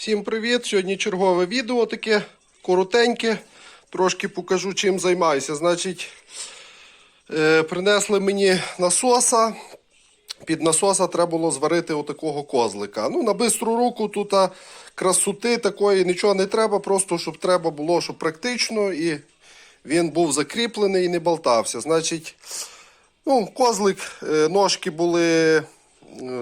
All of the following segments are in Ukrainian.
Всім привіт! Сьогодні чергове відео таке коротеньке. Трошки покажу, чим займаюся. Значить, е, принесли мені насоса. Під насоса треба було зварити отакого козлика. Ну, на бистру руку тут а, красоти такої нічого не треба, просто щоб треба було, щоб практично і він був закріплений і не болтався. Значить, ну, козлик, е, ножки були е,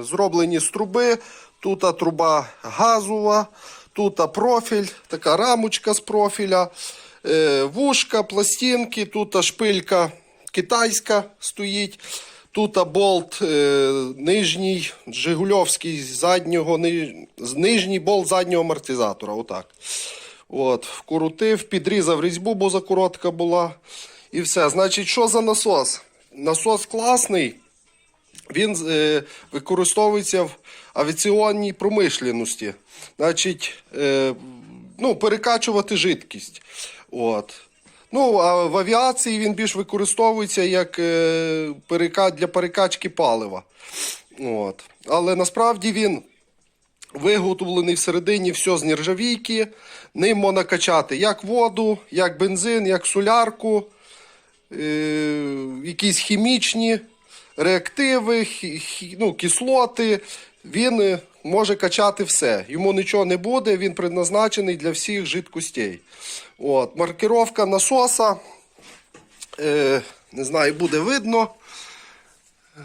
зроблені з труби. Тут труба газова, тут профіль, така рамочка з профіля, е, вушка, пластинки, тут шпилька китайська стоїть. Тут болт е, нижній, Жигульовський заднього, ни- нижній болт заднього амортизатора. Отак. От, вкрутив, підрізав різьбу, бо закоротка була. І все. Значить, що за насос? Насос класний. Він е, використовується в авіаційній промишленості. Значить, е, ну, перекачувати жидкість. От. Ну, а в авіації він більш використовується як е, перека... для перекачки палива. От. Але насправді він виготовлений всередині все з нержавійки. Ним можна качати як воду, як бензин, як солярку, е, якісь хімічні реактиви, ну, кислоти. Він е, може качати все. Йому нічого не буде, він предназначений для всіх жидкостей. От. Маркировка насоса. Е, не знаю, буде видно. Е,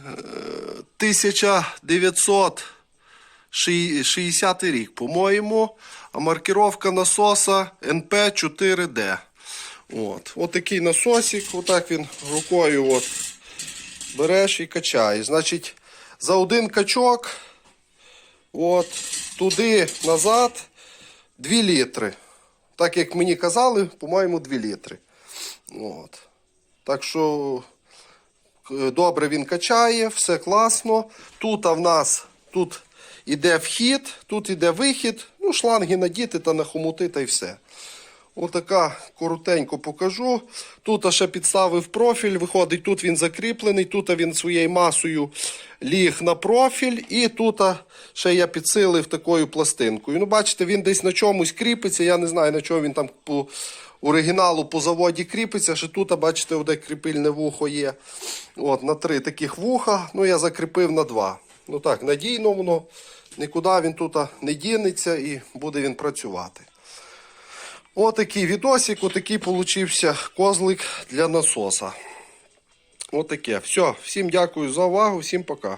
1960 рік, по-моєму. А маркировка насоса НП4Д. От. От такий насосик, отак він рукою от береш і качаєш. Значить, за один качок, от, туди назад 2 літри. Так як мені казали, по-моєму, 2 літри. От. Так що е, добре він качає, все класно. Тут в нас тут іде вхід, тут іде вихід. Ну, шланги надіти та нахомути, та й все. Отака коротенько покажу. Тут ще підставив профіль, виходить, тут він закріплений, тут він своєю масою ліг на профіль, і тут ще я підсилив такою пластинкою. Ну, бачите, він десь на чомусь кріпиться. Я не знаю, на чому він там по оригіналу по заводі кріпиться. Ще тут, бачите, де кріпильне вухо є. От, на три таких вуха. Ну, я закріпив на два. Ну так, надійно воно. Нікуди він тут не дінеться і буде він працювати. Отакий відосик, отакий получився козлик для насоса. Отаке. Все, всім дякую за увагу, всім пока.